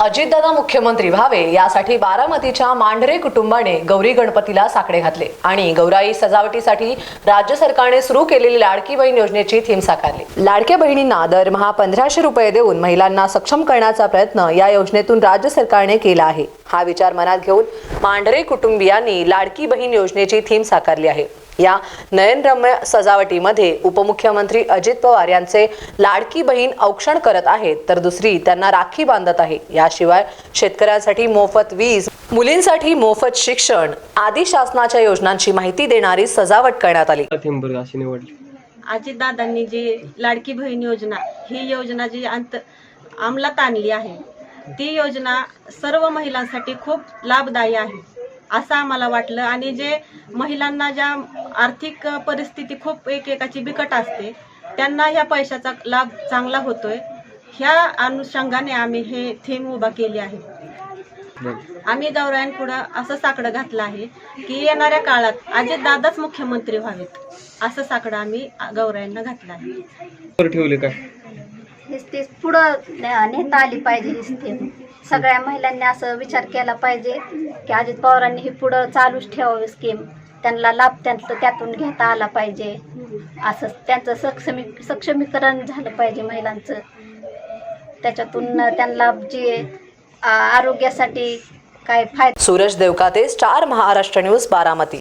अजितदादा मुख्यमंत्री व्हावे यासाठी बारामतीच्या मांढरे कुटुंबाने गौरी गणपतीला साकडे घातले आणि गौराई सजावटीसाठी राज्य सरकारने सुरू केलेली लाडकी बहीण योजनेची थीम साकारली. लाडक्या बहिणींना दरमहा पंधराशे रुपये देऊन महिलांना सक्षम करण्याचा प्रयत्न या योजनेतून राज्य सरकारने केला आहे. हा विचार मनात घेऊन मांढरे कुटुंबियांनी लाडकी बहीण योजनेची थीम साकारली आहे. या नयनरम्य सजावटीमध्ये उपमुख्यमंत्री अजित पवार यांचे लाडकी बहीण औक्षण करत आहेत तर दुसरी त्यांना राखी बांधत आहे. याशिवाय शेतकऱ्यांसाठी मोफत वीज मुलींसाठी मोफत शिक्षण आदी शासनाच्या योजनांची माहिती देणारी सजावट करण्यात आली. निवडली. अजितदादांनी जी लाडकी बहीण योजना ही योजना जी अंत अंमलात आणली आहे ती योजना सर्व महिलांसाठी खूप लाभदायी आहे. असं आम्हाला वाटलं. आणि जे महिलांना ज्या आर्थिक परिस्थिती खूप एकेकाची बिकट असते त्यांना ह्या पैशाचा लाभ चांगला होतोय. ह्या अनुषंगाने आम्ही हे थीम उभा केली आहे. आम्ही गौरायांपुढं असं साकडं घातलं आहे की येणाऱ्या काळात अजितदादाच मुख्यमंत्री व्हावेत असं साकडं आम्ही गौरायांना घातलं आहे. ठेवले काय नुसती पुढं ने- नेता आली पाहिजे सगळ्या महिलांनी असं विचार केला पाहिजे की अजित पवारांनी ही पुढं चालूच ठेवावी स्कीम त्यांना लाभ त्यांचं त्यातून घेता आला पाहिजे. असं त्यांचं सक्षमी सक्षमीकरण झालं पाहिजे महिलांचं. त्याच्यातून त्यांना जे आरोग्यासाठी काय फायदा सूरज देवकाते स्टार महाराष्ट्र न्यूज बारामती.